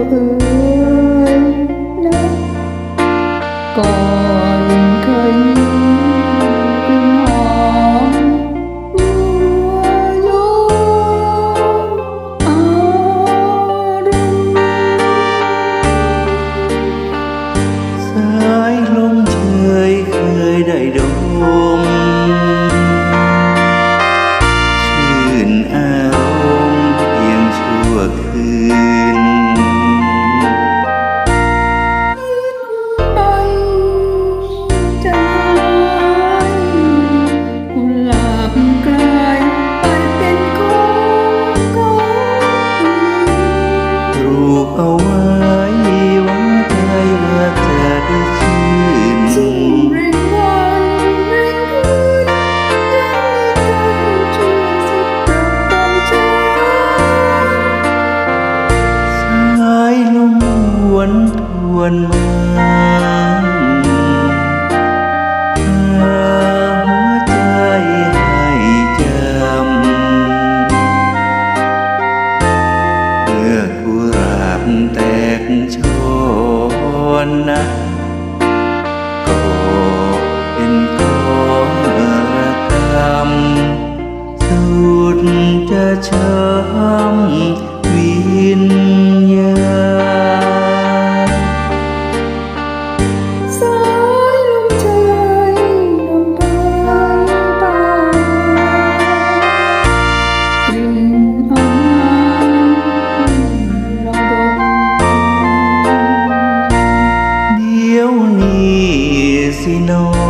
Father. นมืหัใจให้จำเมื่อกุราบแตกชนก็เป็นกองกสุดจะช้ำ Filipino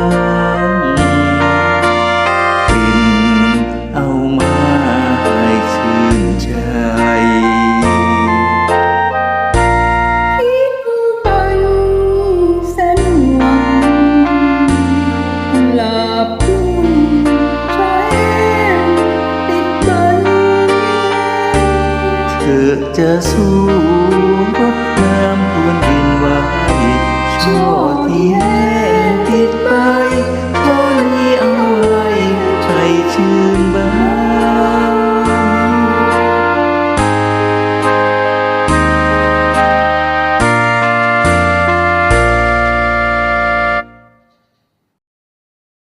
อจะสูงรบนา